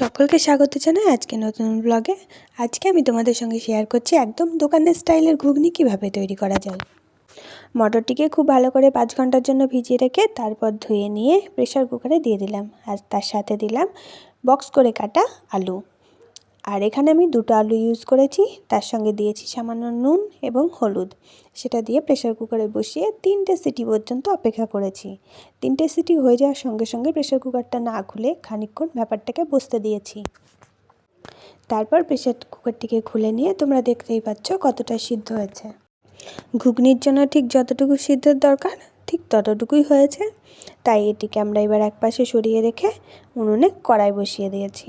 সকলকে স্বাগত জানাই আজকে নতুন ব্লগে আজকে আমি তোমাদের সঙ্গে শেয়ার করছি একদম দোকানের স্টাইলের ঘুগনি কীভাবে তৈরি করা যায়। মটরটিকে খুব ভালো করে পাঁচ ঘণ্টার জন্য ভিজিয়ে রেখে তারপর ধুয়ে নিয়ে প্রেশার কুকারে দিয়ে দিলাম। আর তার সাথে দিলাম বক্স করে কাটা আলু। আর এখানে আমি দুটো আলু ইউজ করেছি। তার সঙ্গে দিয়েছি সামান্য নুন এবং হলুদ। সেটা দিয়ে প্রেশার কুকারে বসিয়ে তিনটে সিটি পর্যন্ত অপেক্ষা করেছি। তিনটে সিটি হয়ে যাওয়ার সঙ্গে সঙ্গে প্রেশার কুকারটা না খুলে খানিকক্ষণ ব্যাপারটাকে বসতে দিয়েছি। তারপর প্রেশার কুকারটিকে খুলে নিয়ে তোমরা দেখতেই পাচ্ছ কতটা সিদ্ধ হয়েছে। ঘুগনির জন্য ঠিক যতটুকু সিদ্ধের দরকার, ঠিক ততটুকুই হয়েছে। তাই এটিকে আমরা এবার একপাশে সরিয়ে রেখে উনুনে কড়াই বসিয়ে দিয়েছি।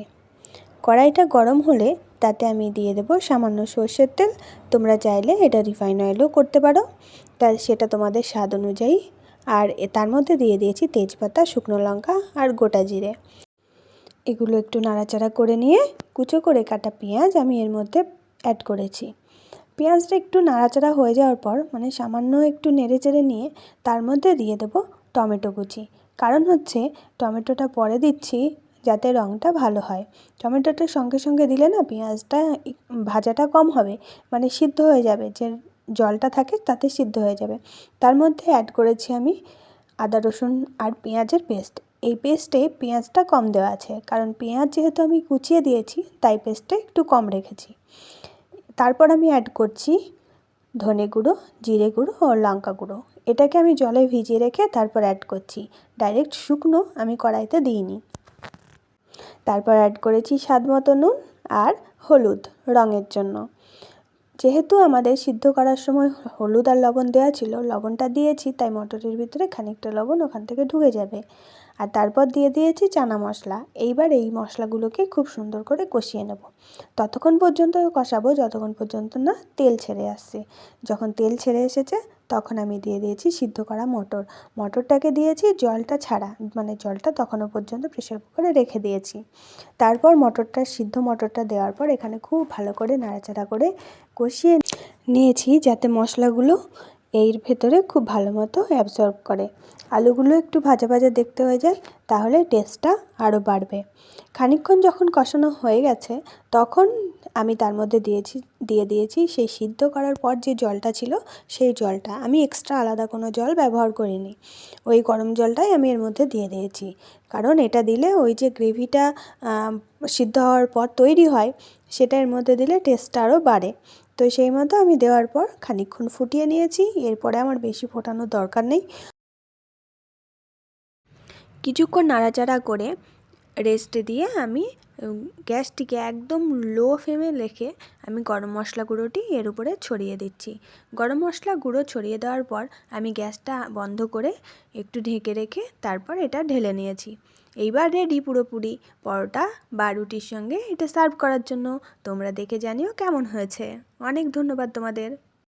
কড়াইটা গরম হলে তাতে আমি দিয়ে দেবো সামান্য সর্ষের তেল। তোমরা চাইলে এটা রিফাইন অয়েলও করতে পারো। তাই সেটা তোমাদের স্বাদ অনুযায়ী। আর তার মধ্যে দিয়ে দিয়েছি তেজপাতা, শুকনো লঙ্কা আর গোটা জিরে। এগুলো একটু নাড়াচাড়া করে নিয়ে কুচো করে কাটা পেঁয়াজ আমি এর মধ্যে অ্যাড করেছি। পেঁয়াজটা একটু নাড়াচাড়া হয়ে যাওয়ার পর মানে সামান্য একটু নেড়ে চেড়ে নিয়ে তার মধ্যে দিয়ে দেবো টমেটো কুচি। কারণ হচ্ছে টমেটোটা পরে দিচ্ছি যাতে রঙটা ভালো হয়। টমেটোটা সঙ্গে সঙ্গে দিলে না পেঁয়াজটা ভাজাটা কম হবে মানে সিদ্ধ হয়ে যাবে। যে জলটা থাকে তাতে সিদ্ধ হয়ে যাবে। তার মধ্যে অ্যাড করেছি আমি আদা, রসুন আর পেঁয়াজের পেস্ট এই পেস্টে পেঁয়াজটা কম দেওয়া আছে, কারণ পেঁয়াজ যেহেতু আমি কুচিয়ে দিয়েছি, তাই পেস্টটা একটু কম রেখেছি। তারপর আমি অ্যাড করছি ধনে গুঁড়ো, জিরে গুঁড়ো ও লঙ্কা গুঁড়ো। এটাকে আমি জলে ভিজিয়ে রেখে তারপর অ্যাড করছি। ডাইরেক্ট শুকনো আমি কড়াইতে দিইনি। তারপর অ্যাড করেছি স্বাদ মতো নুন আর হলুদ রঙের জন্য। যেহেতু আমাদের সিদ্ধ করার সময় হলুদ আর লবণ দেওয়া ছিল, লবণটা দিয়েছি, তাই মটরের ভিতরে খানিকটা লবণ ওখান থেকে ঢুকে যাবে। আর তারপর দিয়ে দিয়েছি চানা মশলা। এইবার এই মশলাগুলোকে খুব সুন্দর করে কষিয়ে নেব। ততক্ষণ পর্যন্ত কষাবো, যতক্ষণ পর্যন্ত না তেল ছেড়ে আসছে। যখন তেল ছেড়ে এসেছে তখন আমি দিয়ে দিয়েছি সিদ্ধ করা মটর। মটরটাকে দিয়েছি জলটা ছাড়া মানে জলটা তখনও পর্যন্ত প্রেশার কুকারে রেখে দিয়েছি। তারপর মটরটা, সিদ্ধ মটরটা দেওয়ার পর এখানে খুব ভালো করে নাড়াচাড়া করে কষিয়ে নিয়েছি যাতে মশলাগুলো এর ভেতরে খুব ভালো মতো অ্যাবজর্ব করে। আলুগুলো একটু ভাজা ভাজা দেখতে হয়ে যায়, তাহলে টেস্টটা আরও বাড়বে। খানিকক্ষণ যখন কষানো হয়ে গেছে, তখন আমি তার মধ্যে দিয়েছি, দিয়ে দিয়েছি সেই সিদ্ধ করার পর যে জলটা ছিল, সেই জলটা। আমি এক্সট্রা আলাদা কোনো জল ব্যবহার করিনি। ওই গরম জলটাই আমি এর মধ্যে দিয়ে দিয়েছি। কারণ এটা দিলে ওই যে গ্রেভিটা সিদ্ধ হওয়ার পর তৈরি হয়, সেটা এর মধ্যে দিলে টেস্টটা আরও বাড়ে। তো সেই মতো আমি দেওয়ার পর খানিক্ষণ ফুটিয়ে নিয়েছি। এরপরে আমার বেশি ফোটানোর দরকার নেই। কিছুক্ষণ নাড়াচাড়া করে রেস্ট দিয়ে আমি গ্যাসটিকে একদম লো ফ্লেমে রেখে আমি গরম মশলা গুঁড়োটি এর উপরে ছড়িয়ে দিচ্ছি। গরম মশলা গুঁড়ো ছড়িয়ে দেওয়ার পর আমি গ্যাসটা বন্ধ করে একটু ঢেকে রেখে তারপর এটা ঢেলে নিয়েছি। এইবার রেডি পুরোপুরি পরোটা বা রুটির সঙ্গে এটা সার্ভ করার জন্য। তোমরা দেখে জানিও কেমন হয়েছে। অনেক ধন্যবাদ তোমাদের।